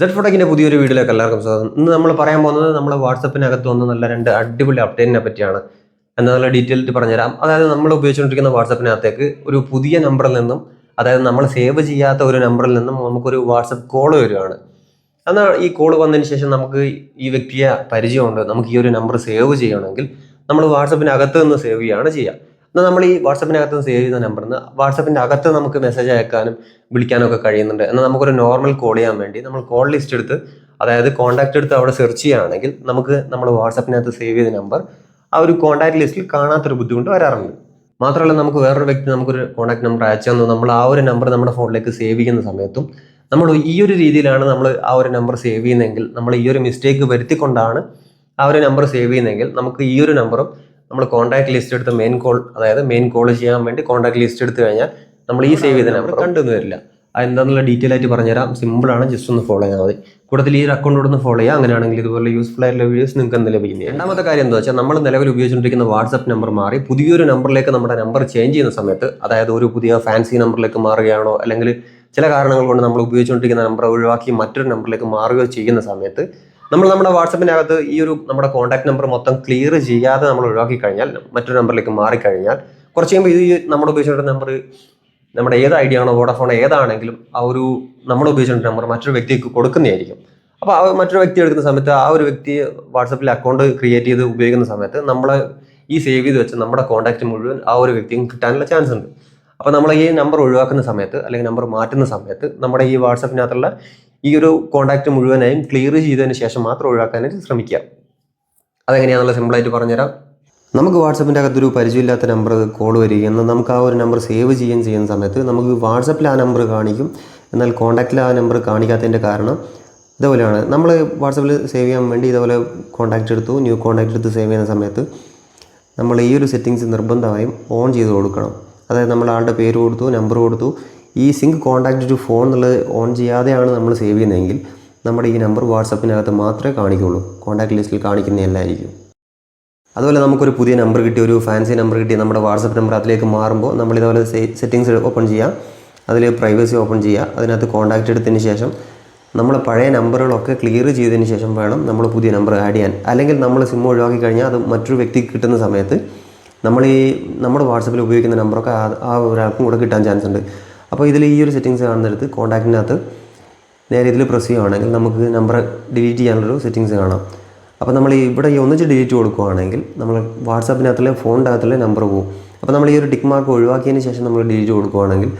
Z ഫോട്ടോക്കിന്റെ പുതിയൊരു വീഡിയോയിലേക്ക് എല്ലാവർക്കും സ്വാഗതം. ഇന്ന് നമ്മൾ പറയാൻ പോകുന്നത് നമ്മൾ വാട്സപ്പിനകത്ത് വന്ന നല്ല രണ്ട് അടിപൊളി അപ്ഡേറ്റിനെ പറ്റിയാണ്. എന്നാൽ നല്ല ഡീറ്റെയിൽഡ് പറഞ്ഞുതരാം. അതായത് നമ്മൾ ഉപയോഗിച്ചുകൊണ്ടിരിക്കുന്ന വാട്സപ്പിനകത്തേക്ക് ഒരു പുതിയ നമ്പറിൽ നിന്നും അതായത് നമ്മൾ സേവ് ചെയ്യാത്ത ഒരു നമ്പറിൽ നിന്നും നമുക്കൊരു വാട്സപ്പ് കോൾ വരികയാണ് എന്നാൽ ഈ കോൾ വന്നതിന് ശേഷം നമുക്ക് ഈ വ്യക്തിയെ പരിചയമുണ്ട്. നമുക്ക് ഈ ഒരു നമ്പർ സേവ് ചെയ്യണമെങ്കിൽ നമ്മൾ വാട്സപ്പിനകത്ത് നിന്ന് സേവ് ചെയ്യുകയാണ് ചെയ്യുക. എന്നാൽ നമ്മൾ ഈ വാട്സപ്പിനകത്ത് സേവ് ചെയ്യുന്ന നമ്പറിൽ നിന്ന് വാട്സപ്പിന്റെ അകത്ത് നമുക്ക് മെസ്സേജ് അയക്കാനും വിളിക്കാനും ഒക്കെ കഴിയുന്നുണ്ട്. എന്നാൽ നമുക്കൊരു നോർമൽ കോൾ ചെയ്യാൻ വേണ്ടി നമ്മൾ കോൾ ലിസ്റ്റ് എടുത്ത് അതായത് കോൺടാക്റ്റ് എടുത്ത് അവിടെ സെർച്ച് ചെയ്യുകയാണെങ്കിൽ നമുക്ക് നമ്മൾ വാട്സപ്പിനകത്ത് സേവ് ചെയ്ത നമ്പർ ആ ഒരു കോൺടാക്ട് ലിസ്റ്റിൽ കാണാത്തൊരു ബുദ്ധിമുട്ട് വരാറുണ്ട്. മാത്രമല്ല നമുക്ക് വേറൊരു വ്യക്തി നമുക്കൊരു കോൺടാക്ട് നമ്പർ അയച്ചു തന്നു. നമ്മൾ ആ ഒരു നമ്പർ നമ്മുടെ ഫോണിലേക്ക് സേവ് ചെയ്യുന്ന സമയത്തും നമ്മൾ ഈ ഒരു രീതിയിലാണ് നമ്മൾ ആ ഒരു നമ്പർ സേവ് ചെയ്യുന്നതെങ്കിൽ നമ്മൾ ഈ ഒരു മിസ്റ്റേക്ക് വരുത്തിക്കൊണ്ടാണ് ആ ഒരു നമ്പർ സേവ് ചെയ്യുന്നതെങ്കിൽ നമുക്ക് ഈ ഒരു നമ്പറും നമ്മൾ കോൺടാക്ട് ലിസ്റ്റ് എടുത്ത് മെയിൻ കോൾ അതായത് മെയിൻ കോൾ ചെയ്യാൻ വേണ്ടി കോൺടാക്ട് ലിസ്റ്റ് എടുത്തു കഴിഞ്ഞാൽ നമ്മൾ ഈ സേവ് ചെയ്ത നമ്പർ കണ്ടെന്ന് വരില്ല. അത് എന്താണെന്നുള്ള ഡീറ്റെയിൽ ആയിട്ട് പറഞ്ഞുതരാം. സിമ്പിൾ ആണ് ജസ്റ്റ് ഒന്ന് ഫോളോ ചെയ്താൽ മതി. കൂടുതൽ ഈ ഒരു അക്കൗണ്ട് ഒന്ന് ഫോളോ ചെയ്യുക അങ്ങനെയാണെങ്കിൽ ഇതുപോലെ യൂസ്ഫുൾ ആയിട്ടുള്ള വീഡിയോസ് നിങ്ങൾക്ക് എന്ത് ലഭിക്കുന്നത്? രണ്ടാമത്തെ കാര്യം എന്താ വെച്ചാൽ നമ്മൾ നിലവിൽ ഉപയോഗിച്ചുകൊണ്ടിരിക്കുന്ന വാട്സപ്പ് നമ്പർ മാറി പുതിയൊരു നമ്പറിലേക്ക് നമ്മുടെ നമ്പർ ചേഞ്ച് ചെയ്യുന്ന സമയത്ത് അതായത് ഒരു പുതിയ ഫാൻസി നമ്പറിലേക്ക് മാറുകയാണോ അല്ലെങ്കിൽ ചില കാരണങ്ങൾ കൊണ്ട് നമ്മൾ ഉപയോഗിച്ചുകൊണ്ടിരിക്കുന്ന നമ്പർ ഒഴിവാക്കി മറ്റൊരു നമ്പറിലേക്ക് മാറുകയോ ചെയ്യുന്ന സമയത്ത് നമ്മൾ നമ്മുടെ വാട്സപ്പിനകത്ത് ഈ ഒരു നമ്മുടെ കോൺടാക്ട് നമ്പർ മൊത്തം ക്ലിയർ ചെയ്യാതെ നമ്മൾ ഒഴിവാക്കി കഴിഞ്ഞാൽ മറ്റൊരു നമ്പറിലേക്ക് മാറിക്കഴിഞ്ഞാൽ കുറച്ച് കഴിയുമ്പോൾ ഇത് നമ്മൾ ഉപയോഗിച്ചിട്ടുള്ള നമ്പർ നമ്മുടെ ഏത് ഐഡിയ ആണോ വോഡഫോൺ ഏതാണെങ്കിലും ആ ഒരു നമ്മൾ ഉപയോഗിച്ചിട്ടുള്ള നമ്പർ മറ്റൊരു വ്യക്തിക്ക് കൊടുക്കുന്നതായിരിക്കും. അപ്പോൾ ആ മറ്റൊരു വ്യക്തി എടുക്കുന്ന സമയത്ത് ആ ഒരു വ്യക്തി വാട്സപ്പിൽ അക്കൗണ്ട് ക്രിയേറ്റ് ചെയ്ത് ഉപയോഗിക്കുന്ന സമയത്ത് നമ്മൾ ഈ സേവ് ചെയ്ത് വെച്ച് നമ്മുടെ കോൺടാക്റ്റ് മുഴുവൻ ആ ഒരു വ്യക്തിക്ക് കിട്ടാനുള്ള ചാൻസ് ഉണ്ട്. അപ്പോൾ നമ്മൾ ഈ നമ്പർ ഒഴിവാക്കുന്ന സമയത്ത് അല്ലെങ്കിൽ നമ്പർ മാറ്റുന്ന സമയത്ത് നമ്മുടെ ഈ വാട്സപ്പിനകത്തുള്ള ഈ ഒരു കോണ്ടാക്ട് മുഴുവനായും ക്ലിയർ ചെയ്തതിന് ശേഷം മാത്രം ഒഴിവാക്കാനായിട്ട് ശ്രമിക്കുക. അതെങ്ങനെയാണെന്നുള്ള സിമ്പിളായിട്ട് പറഞ്ഞുതരാം. നമുക്ക് വാട്സപ്പിന്റെ അകത്തൊരു പരിചയമില്ലാത്ത നമ്പർ കോൾ വരികയും നമുക്ക് ആ ഒരു നമ്പർ സേവ് ചെയ്യുകയും ചെയ്യുന്ന സമയത്ത് നമുക്ക് വാട്സപ്പിൽ ആ നമ്പർ കാണിക്കും. എന്നാൽ കോണ്ടാക്റ്റിൽ ആ നമ്പർ കാണിക്കാത്തതിന്റെ കാരണം ഇതുപോലെയാണ്. നമ്മൾ വാട്സപ്പിൽ സേവ് ചെയ്യാൻ വേണ്ടി ഇതുപോലെ കോണ്ടാക്റ്റ് എടുത്തു. ന്യൂ കോൺടാക്റ്റ് എടുത്ത് സേവ് ചെയ്യുന്ന സമയത്ത് നമ്മൾ ഈ ഒരു സെറ്റിങ്സ് നിർബന്ധമായും ഓൺ ചെയ്ത് കൊടുക്കണം. അതായത് നമ്മൾ ആളുടെ പേര് കൊടുത്തു നമ്പർ കൊടുത്തു. ഈ സിങ്ക് കോൺടാക്റ്റ് ടു ഫോൺ എന്നുള്ളത് ഓൺ ചെയ്യാതെയാണ് നമ്മൾ സേവ് ചെയ്യുന്നതെങ്കിൽ നമ്മുടെ ഈ നമ്പർ വാട്സപ്പിനകത്ത് മാത്രമേ കാണിക്കുള്ളൂ. കോൺടാക്ട് ലിസ്റ്റിൽ കാണിക്കുന്നതല്ലായിരിക്കും അതുപോലെ നമുക്കൊരു പുതിയ നമ്പർ കിട്ടി ഒരു ഫാൻസി നമ്പർ കിട്ടി നമ്മുടെ വാട്സപ്പ് നമ്പർ അതിലേക്ക് മാറുമ്പോൾ നമ്മൾ ഇതുപോലെ സെറ്റിങ്സ് ഓപ്പൺ ചെയ്യുക അതിൽ പ്രൈവസി ഓപ്പൺ ചെയ്യുക അതിനകത്ത് കോൺടാക്റ്റ് എടുത്തതിന് ശേഷം നമ്മൾ പഴയ നമ്പറുകളൊക്കെ ക്ലിയർ ചെയ്തതിന് ശേഷം വേണം നമ്മൾ പുതിയ നമ്പർ ആഡ് ചെയ്യാൻ. അല്ലെങ്കിൽ നമ്മൾ സിം ഒഴിവാക്കി കഴിഞ്ഞാൽ അത് മറ്റൊരു വ്യക്തിക്ക് കിട്ടുന്ന സമയത്ത് നമ്മൾ ഈ നമ്മുടെ വാട്സപ്പിൽ ഉപയോഗിക്കുന്ന നമ്പറൊക്കെ ആ- ഒരാൾക്കും കൂടെ കിട്ടാൻ ചാൻസ് ഉണ്ട്. അപ്പോൾ ഇതിൽ ഈ ഒരു സെറ്റിങ്സ് കാണുന്നിടത്ത് കോൺടാക്റ്റിനകത്ത് നേരെ ഇതിൽ പ്രസ് ചെയ്യുകയാണെങ്കിൽ നമുക്ക് നമ്പർ ഡിലീറ്റ് ചെയ്യാനുള്ളൊരു സെറ്റിങ്സ് കാണാം. അപ്പോൾ നമ്മൾ ഇവിടെ ഈ ഒന്നിച്ച് ഡിലീറ്റ് കൊടുക്കുകയാണെങ്കിൽ നമ്മൾ വാട്സാപ്പിനകത്തുള്ള ഫോണിന്റെ അകത്തുള്ള നമ്പർ പോകും അപ്പോൾ നമ്മൾ ഈ ഒരു ടിക്ക് മാർക്ക് ഒഴിവാക്കിയതിന് ശേഷം നമ്മൾ ഡിലീറ്റ് കൊടുക്കുകയാണെങ്കിൽ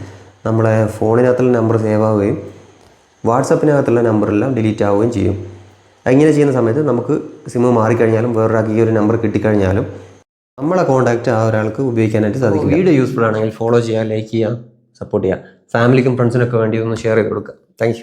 നമ്മളെ ഫോണിനകത്തുള്ള നമ്പർ സേവ് ആവുകയും വാട്സപ്പിനകത്തുള്ള നമ്പറെല്ലാം ഡിലീറ്റ് ആവുകയും ചെയ്യും. ഇങ്ങനെ ചെയ്യുന്ന സമയത്ത് നമുക്ക് സിമ്മ് മാറിക്കഴിഞ്ഞാലും വേറൊരാൾക്ക് ഈ ഒരു നമ്പർ കിട്ടിക്കഴിഞ്ഞാലും നമ്മളെ കോൺടാക്റ്റ് ആ ഒരാൾക്ക് ഉപയോഗിക്കാനായിട്ട് സാധിക്കും വീഡിയോ യൂസ്ഫുൾ ആണെങ്കിൽ ഫോളോ ചെയ്യുക ലൈക്ക് ചെയ്യുക. സപ്പോർട്ട് ചെയ്യുക ഫാമിലിക്കും ഫ്രണ്ട്സിനൊക്കെ വേണ്ടി ഒന്ന് ഷെയർ ചെയ്ത് കൊടുക്കുക. താങ്ക്